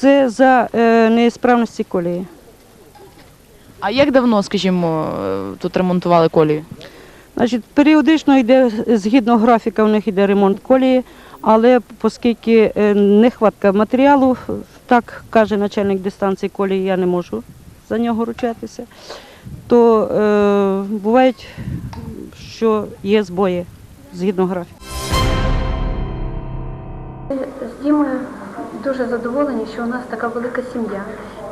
Це за е, неісправності колії. А як давно, скажімо, е, тут ремонтували колію? Значить, періодично йде згідно графіка, у них йде ремонт колії, але оскільки е, нехватка матеріалу, так каже начальник дистанції колії, я не можу за нього ручатися, то е, бувають, що є збої згідно графіка. З Дімою дуже задоволені, що у нас така велика сім'я.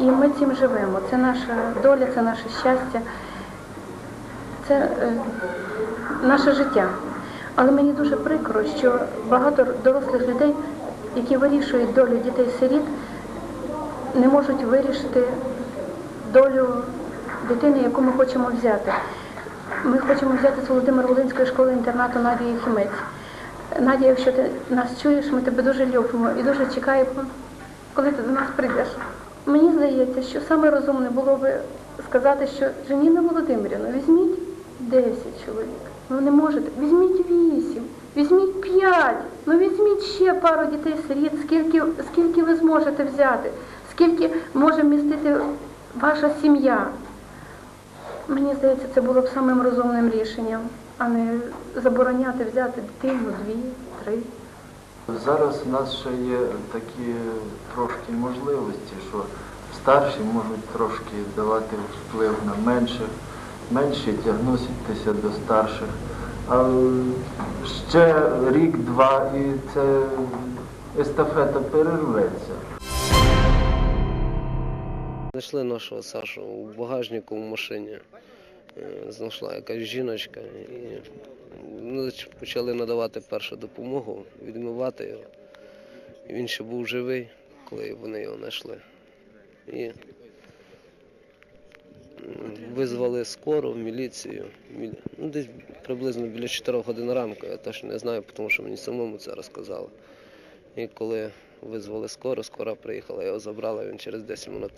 І ми цим живемо. Це наша доля, це наше щастя, це е, наше життя. Але мені дуже прикро, що багато дорослих людей, які вирішують долю дітей-сиріт, не можуть вирішити долю дитини, яку ми хочемо взяти. Ми хочемо взяти з Володимир Волинської школи інтернату Надії Хімець. Надя, якщо ти нас чуєш, ми тебе дуже любимо і дуже чекаємо, коли ти до нас прийдеш. Мені здається, що саме розумне було би сказати, що Жаніна Володимирівна, візьміть 10 чоловік. Ну не можете, візьміть 8, візьміть 5, ну візьміть ще пару дітей сиріт, скільки, скільки ви зможете взяти, скільки може вмістити ваша сім'я. Мені здається, це було б самим розумним рішенням, а не забороняти взяти дитину, дві, три. Зараз у нас ще є такі трошки можливості, що старші можуть трошки давати вплив на менших, менші тягнутися до старших. А ще рік-два і це естафета перерветься. Знайшли нашого Сашу у багажнику в машині. Е, Знайшла якась жіночка і ну, почали надавати першу допомогу, відмивати його. І він ще був живий, коли вони його знайшли. І визвали скору, міліцію. Ну, десь приблизно біля 4 годин ранку, я точно не знаю, тому що мені самому це розказали. І коли визвали скору, скора приїхала, його забрала, він через 10 минут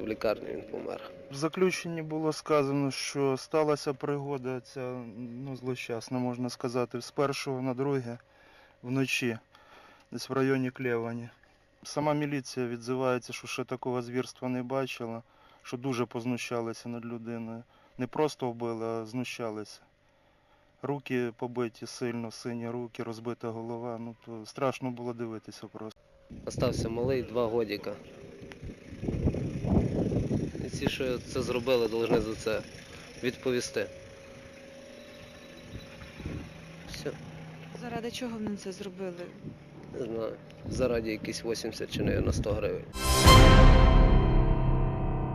в лікарні він помер. В заключенні було сказано, що сталася пригода ця ну, злощасна, можна сказати, з першого на друге вночі, десь в районі Клевані. Сама міліція відзивається, що ще такого звірства не бачила, що дуже познущалися над людиною. Не просто вбили, а знущалися. Руки побиті сильно, сині руки, розбита голова. Ну то страшно було дивитися просто. Остався малий два годіка. Ці, що це зробили, повинні за це відповісти. Все, Заради чого вони це зробили? не знаю. Заради якісь 80 чи не на 100 гривень.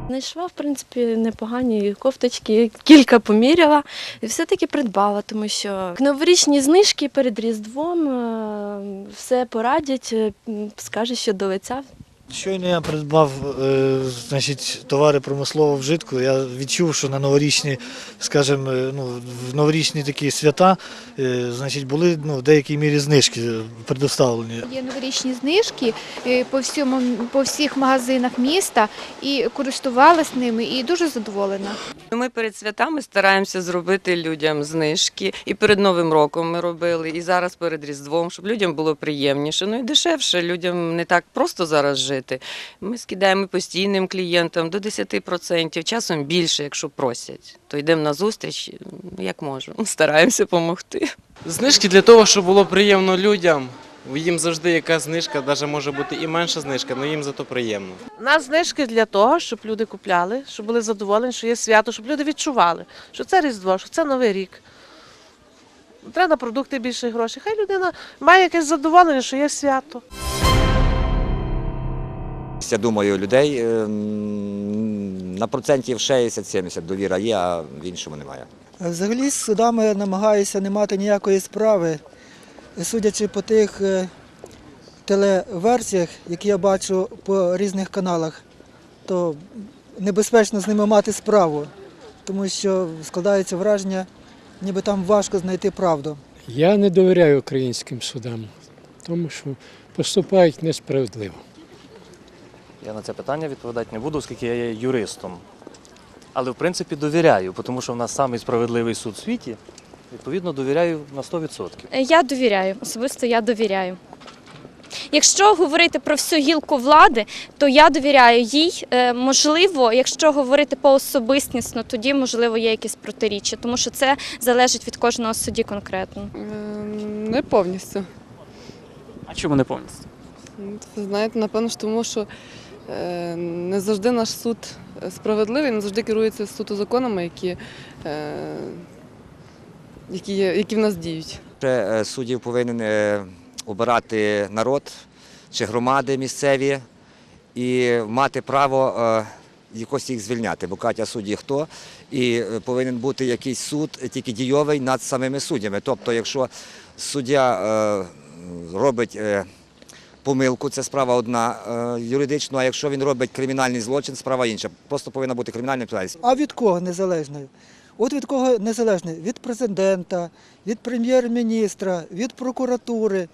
Знайшла, в принципі, непогані кофточки, кілька поміряла і все-таки придбала, тому що новорічні знижки перед Різдвом е, все порадять, е, скаже, що до лиця. Щойно я придбав е, значить, товари промислового вжитку. Я відчув, що на новорічні, скажімо, е, ну, в новорічні такі свята е, значить, були ну, в деякій мірі знижки предоставлені. Є новорічні знижки е, по всьому по всіх магазинах міста і користувалась ними і дуже задоволена. Ми перед святами стараємося зробити людям знижки. І перед Новим роком ми робили, і зараз перед Різдвом, щоб людям було приємніше. Ну і дешевше. Людям не так просто зараз жити. Ми скидаємо постійним клієнтам до 10%, часом більше, якщо просять. То йдемо на зустріч, як можемо. Стараємося допомогти. Знижки для того, щоб було приємно людям. Їм завжди яка знижка, навіть може бути і менша знижка, але їм зато приємно. У нас знижки для того, щоб люди купляли, щоб були задоволені, що є свято, щоб люди відчували, що це Різдво, що це Новий рік. Треба на продукти більше грошей. Хай людина має якесь задоволення, що є свято. Я думаю, людей е, на процентів 60-70 довіра є, а в іншому немає. Взагалі з судами намагаюся не мати ніякої справи. Судячи по тих е, телеверсіях, які я бачу по різних каналах, то небезпечно з ними мати справу, тому що складається враження, ніби там важко знайти правду. Я не довіряю українським судам, тому що поступають несправедливо. Я на це питання відповідати не буду, оскільки я є юристом. Але в принципі довіряю, тому що в нас самий справедливий суд у світі. Відповідно, довіряю на 100%. Я довіряю, особисто я довіряю. Якщо говорити про всю гілку влади, то я довіряю їй. Е, Можливо, якщо говорити по особистісно, тоді можливо є якісь протиріччя, тому що це залежить від кожного судді конкретно. Не повністю. А чому не повністю? Ви знаєте, напевно, ж тому що е, не завжди наш суд справедливий, не завжди керується суто законами, які, е, які, які в нас діють. Е, Суддів повинен е, обирати народ чи громади місцеві і мати право е, якось їх звільняти. Бо Катя судді хто, і е, повинен бути якийсь суд тільки дійовий над самими суддями. Тобто, якщо суддя е, робить е, помилку, це справа одна е, юридично, а якщо він робить кримінальний злочин, справа інша. Просто повинна бути кримінальна відповідальність. А від кого незалежною? От від кого незалежною? Від президента, від прем'єр-міністра, від прокуратури,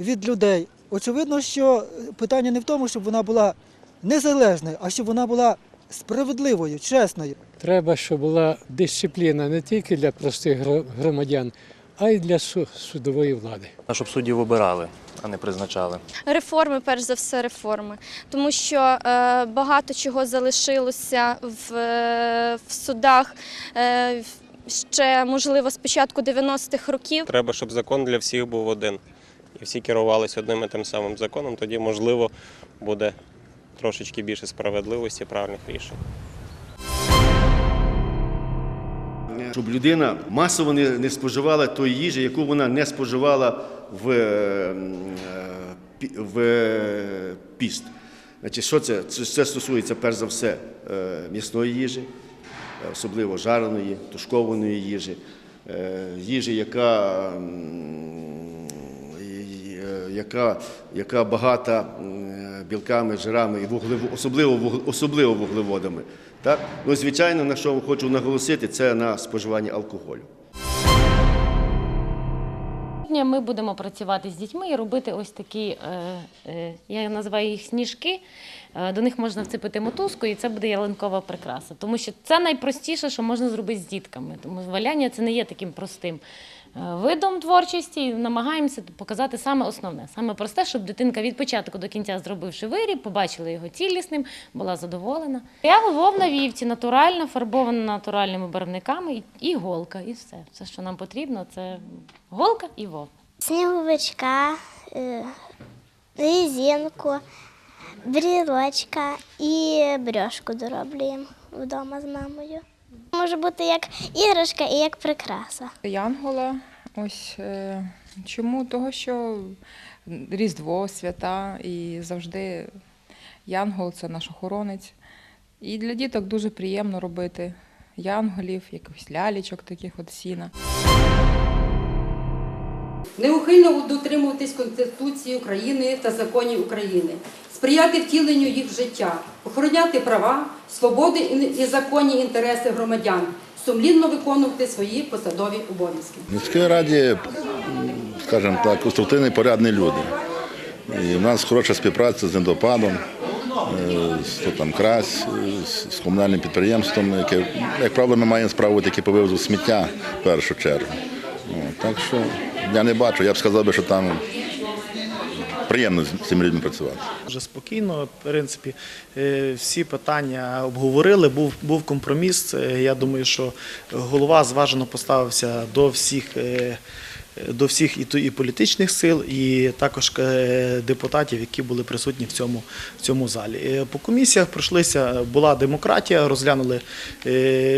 від людей. Очевидно, що питання не в тому, щоб вона була незалежною, а щоб вона була справедливою, чесною. Треба, щоб була дисципліна не тільки для простих громадян, а й для судової влади. А щоб суддів обирали, а не призначали. Реформи, перш за все, реформи, тому що е, багато чого залишилося в, е, в судах. Е, Ще можливо з початку 90-х років. Треба, щоб закон для всіх був один. І всі керувалися одним і тим самим законом, тоді, можливо, буде трошечки більше справедливості, правильних рішень. Щоб людина масово не, споживала тої їжі, яку вона не споживала в, е, е, в е, піст. Значить, що це? це? Стосується перш за все м'ясної їжі, особливо жареної, тушкованої їжі, їжі, яка, яка, яка багата білками, жирами і вуглево, особливо, особливо вуглеводами. Так? Ну, звичайно, на що хочу наголосити, це на споживанні алкоголю. Сьогодні ми будемо працювати з дітьми і робити ось такі, е, е, я називаю їх сніжки. Е, До них можна вцепити мотузку, і це буде ялинкова прикраса. Тому що це найпростіше, що можна зробити з дітками. Тому валяння це не є таким простим видом творчості. Намагаємося показати саме основне, саме просте, щоб дитинка від початку до кінця, зробивши виріб, побачила його цілісним, була задоволена. Я вовна вівці, натуральна, фарбована натуральними барвниками, і- голка, і все. Все, що нам потрібно, це голка і вовна. Сніговичка, е, резинку, брілочка і брьошку дороблюємо вдома з мамою. Може бути як іграшка і як прикраса. Янгола. Ось е, чому? Того, що Різдво, свята і завжди янгол це наш охоронець. І для діток дуже приємно робити янголів, якихось лялічок таких от сіна. Неухильно дотримуватись Конституції України та законів України, сприяти втіленню їх життя, охороняти права, свободи і законні інтереси громадян, сумлінно виконувати свої посадові обов'язки. В міській раді, скажімо так, конструктивні порядні люди. І в нас хороша співпраця з недопадом, е, з там крась, з комунальним підприємством, яке, як правило, ми маємо справу, які по сміття в першу чергу. Так що я не бачу, я б сказав би, що там приємно з цими людьми працювати. Дуже спокійно, в принципі, е, всі питання обговорили. Був, був компроміс. Е, Я думаю, що голова зважено поставився до всіх. е, До всіх і, і політичних сил, і також депутатів, які були присутні в цьому, в цьому залі. По комісіях пройшлися, була демократія, розглянули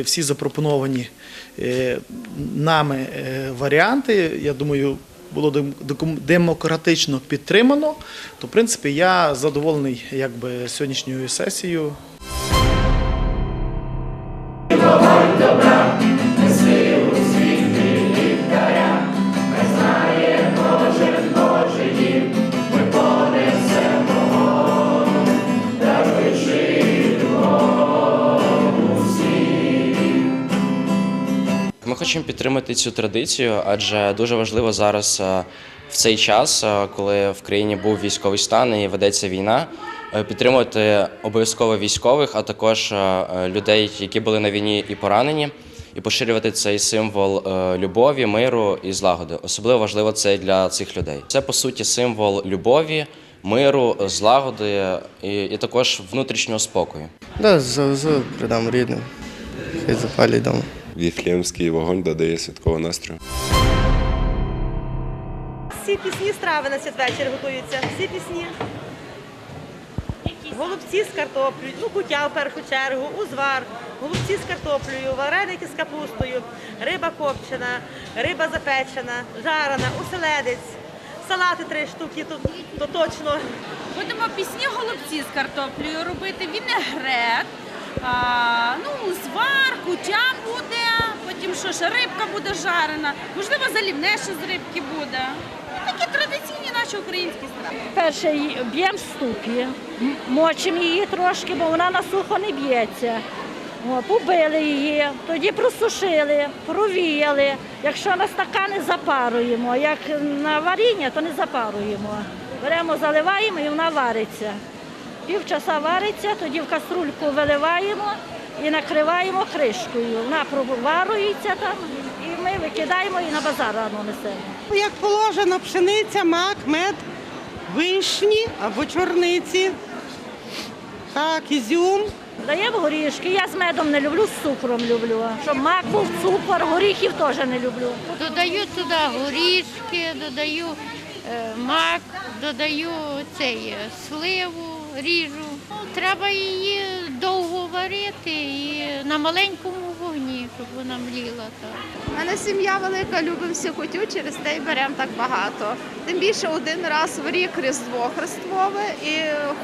всі запропоновані нами варіанти. Я думаю, було демократично підтримано, то в принципі я задоволений якби сьогоднішньою сесією. Хочемо підтримати цю традицію, адже дуже важливо зараз е, в цей час, е, коли в країні був військовий стан і ведеться війна, е, підтримувати обов'язково військових, а також людей, які були на війні і поранені. і поширювати цей символ любові, миру і злагоди. Особливо важливо це для цих людей. Це по суті символ любові, миру, злагоди і, і також внутрішнього спокою. Да, завезу, придам рідним. Хай запалять дома. Віфлеємський вогонь додає святкового настрою. Всі пісні страви на святвечір готуються. Всі пісні. Голубці з картоплею, ну кутя в першу чергу, узвар, голубці з картоплею, вареники з капустою, риба копчена, риба запечена, жарена, оселедець, салати три штуки, то, то точно. Будемо пісні голубці з картоплею робити, вінегрет, а, ну, звар, кутя буде, потім що ж, рибка буде жарена, можливо, залівне ще з рибки буде. Такі традиційні наші українські страви. Перше б'ємо ступі, мочимо її трошки, бо вона на сухо не б'ється. Побили її, тоді просушили, провіяли. Якщо на стакани запаруємо, як на варіння, то не запаруємо. Беремо, заливаємо і вона вариться. Півчаса вариться, тоді в каструльку виливаємо і накриваємо кришкою. Вона проварується там, і ми викидаємо і на базар рано несемо. Як положено, пшениця, мак, мед, вишні або чорниці. Так, ізюм. Даємо горішки. Я з медом не люблю, з цукром люблю. Щоб мак був цукор, горіхів теж не люблю. Додаю туди горішки, додаю е, мак, додаю цей е, сливу, ріжу. Ну, треба її довго варити і на маленькому вогні, щоб вона мліла. Так. У мене сім'я велика, любимо всю кутю, через те й беремо так багато. Тим більше один раз в рік Різдво Христове і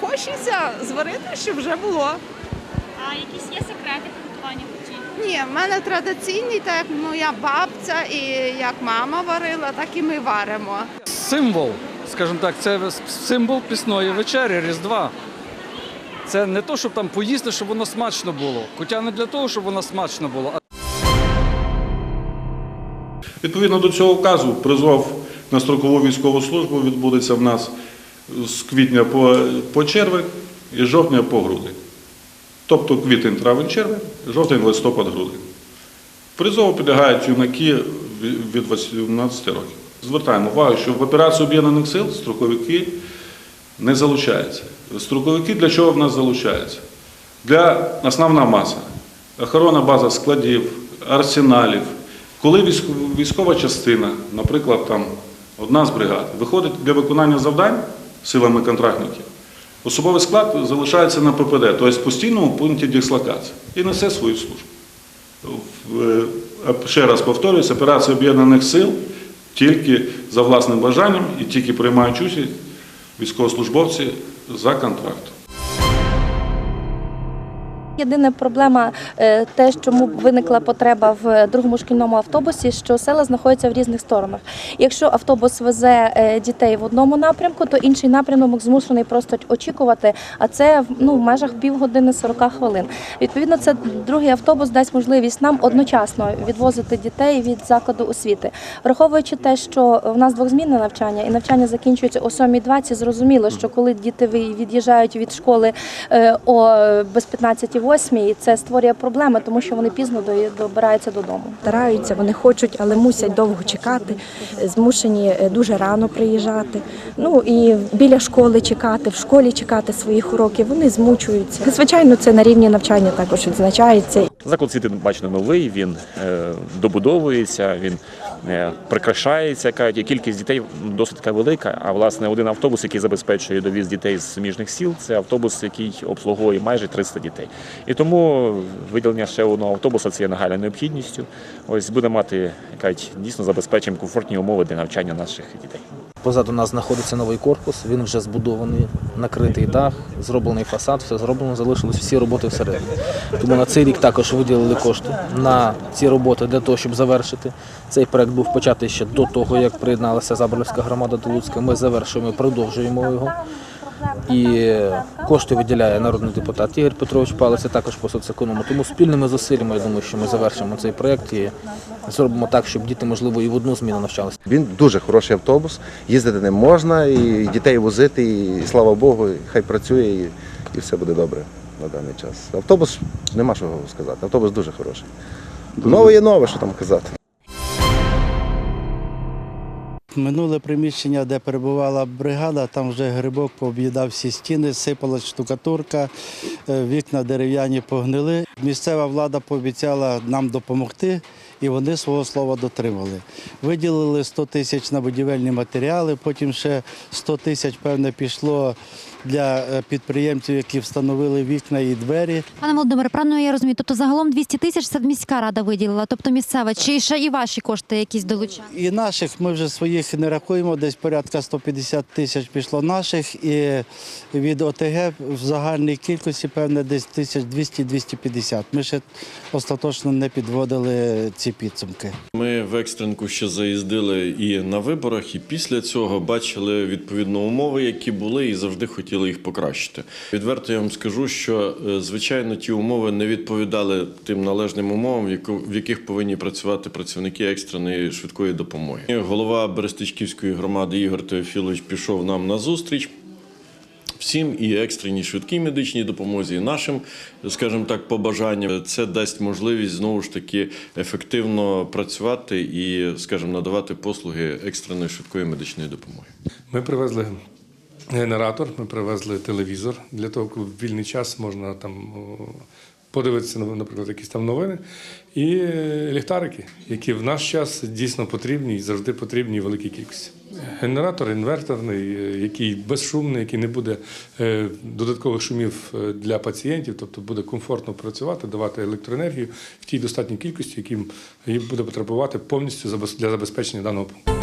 хочеться зварити, щоб вже було. А якісь є секрети приготування куті? Ні, в мене традиційний, так як моя бабця і як мама варила, так і ми варимо. Символ, скажімо так, це символ пісної вечері, Різдва. Це не то, щоб там поїсти, щоб воно смачно було. Кутя не для того, щоб воно смачно було, Відповідно до цього указу, призов на строкову військову службу відбудеться в нас з квітня по, по червень і з жовтня по грудень. Тобто квітень, травень, червень, жовтень, листопад, грудень. Призову підлягають юнаки від 18 років. Звертаємо увагу, що в операцію Об'єднаних сил строковики не залучаються. Строковики для чого в нас залучаються? Для основна маса. Охорона база складів, арсеналів. Коли військова частина, наприклад, там одна з бригад, виходить для виконання завдань силами контрактників, особовий склад залишається на ППД, тобто в постійному пункті дислокації, і несе свою службу. Е, Ще раз повторююсь, операція Об'єднаних сил тільки за власним бажанням і тільки приймають участь військовослужбовці за контрактом. Єдина проблема е, те, чому виникла потреба в другому шкільному автобусі, що села знаходяться в різних сторонах. Якщо автобус везе е, дітей в одному напрямку, то інший напрямок змушений просто очікувати, а це ну, в межах півгодини 40 хвилин. Відповідно, це другий автобус дасть можливість нам одночасно відвозити дітей від закладу освіти. Враховуючи те, що в нас двохзмінне навчання і навчання закінчується о 7.20, зрозуміло, що коли діти від'їжджають від школи е, о без 15.08, це створює проблеми, тому що вони пізно добираються додому. Стараються, вони хочуть, але мусять довго чекати, змушені е, дуже рано приїжджати. Ну і біля школи чекати, в школі чекати своїх уроків. Вони змучуються. Звичайно, це на рівні навчання також відзначається. Заклад освіти бачно новий, він е, добудовується, він прикрашається. Кажуть, і кількість дітей досить така велика. А власне один автобус, який забезпечує довіз дітей з суміжних сіл, це автобус, який обслуговує майже 300 дітей. І тому виділення ще одного автобуса це є нагальною необхідністю. Ось буде мати кажуть, дійсно забезпечимо комфортні умови для навчання наших дітей. Позаду нас знаходиться новий корпус, він вже збудований, накритий дах, зроблений фасад, все зроблено, залишились всі роботи всередині. Тому на цей рік також виділили кошти на ці роботи для того, щоб завершити. Цей проект був початий ще до того, як приєдналася Заборовська громада до Луцька. Ми завершуємо, продовжуємо його. І кошти виділяє народний депутат Ігор Петрович Палець, також по соцеконому. Тому спільними зусиллями, я думаю, що ми завершимо цей проект і зробимо так, щоб діти, можливо, і в одну зміну навчалися. Він дуже хороший автобус, їздити ним можна, і дітей возити, і слава Богу, хай працює, і, і все буде добре на даний час. Автобус нема що сказати, автобус дуже хороший. Нове є нове, що там казати. Минуле приміщення, де перебувала бригада, там вже грибок пооб'їдав всі стіни, сипалась штукатурка, е, вікна дерев'яні погнили. Місцева влада пообіцяла нам допомогти, і вони свого слова дотримали. Виділили 100 тисяч на будівельні матеріали, потім ще 100 тисяч, певне, пішло для е, підприємців, які встановили вікна і двері. Пане Володимире, правильно я розумію, тобто загалом 200 тисяч це міська рада виділила, тобто місцева, чи ще і ваші кошти якісь долучали? І наших ми вже своїх не рахуємо, десь порядка 150 тисяч пішло наших, і від ОТГ в загальній кількості, певне, десь 1200-250. Ми ще остаточно не підводили ці підсумки. Ми в екстренку ще заїздили і на виборах, і після цього бачили відповідно умови, які були, і завжди хотіли їх покращити. Відверто я вам скажу, що е, звичайно ті умови не відповідали тим належним умовам, в яких повинні працювати працівники екстреної швидкої допомоги. Голова Берестичківської громади Ігор Теофілович пішов нам на зустріч. Всім і екстреній швидкій медичній допомозі, і нашим, скажімо так, побажанням. Це дасть можливість знову ж таки ефективно працювати і, скажімо, надавати послуги екстреної швидкої медичної допомоги. Ми привезли генератор, ми привезли телевізор для того, коли в вільний час можна там подивитися, наприклад, якісь там новини, і е, ліхтарики, які в наш час дійсно потрібні і завжди потрібні в великій кількості. Генератор інверторний, е, який безшумний, який не буде е, додаткових шумів для пацієнтів, тобто буде комфортно працювати, давати електроенергію в тій достатній кількості, яким її буде потребувати повністю для забезпечення даного пункту.